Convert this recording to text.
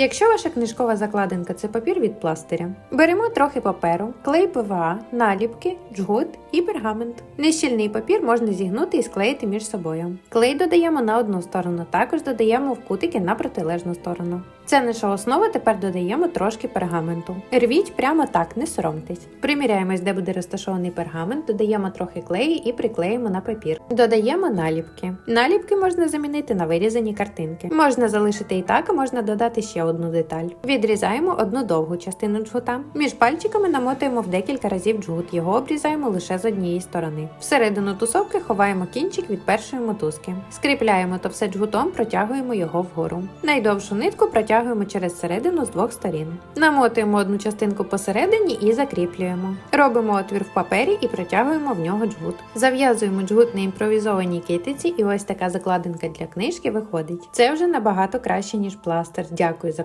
Якщо ваша книжкова закладинка це папір від пластиря, беремо трохи паперу, клей ПВА, наліпки, джгут і пергамент. Нещільний папір можна зігнути і склеїти між собою. Клей додаємо на одну сторону, також додаємо в кутики на протилежну сторону. Це наша основа, тепер додаємо трошки пергаменту. Рвіть прямо так, не соромтесь. Приміряємось, де буде розташований пергамент, додаємо трохи клею і приклеїмо на папір. Додаємо наліпки. Наліпки можна замінити на вирізані картинки. Можна залишити і так, а можна додати ще одну деталь. Відрізаємо одну довгу частину джгута. Між пальчиками намотуємо в декілька разів джгут. Його обрізаємо лише з однієї сторони. Всередину тусовки ховаємо кінчик від першої мотузки. Скріпляємо то все джгутом, протягуємо його вгору. Найдовшу нитку протягуємо через середину з двох сторін. Намотуємо одну частинку посередині і закріплюємо. Робимо отвір в папері і протягуємо в нього джгут. Зав'язуємо джгут на імпровізованій китиці, і ось така закладинка для книжки виходить. Це вже набагато краще, ніж пластир. Дякую за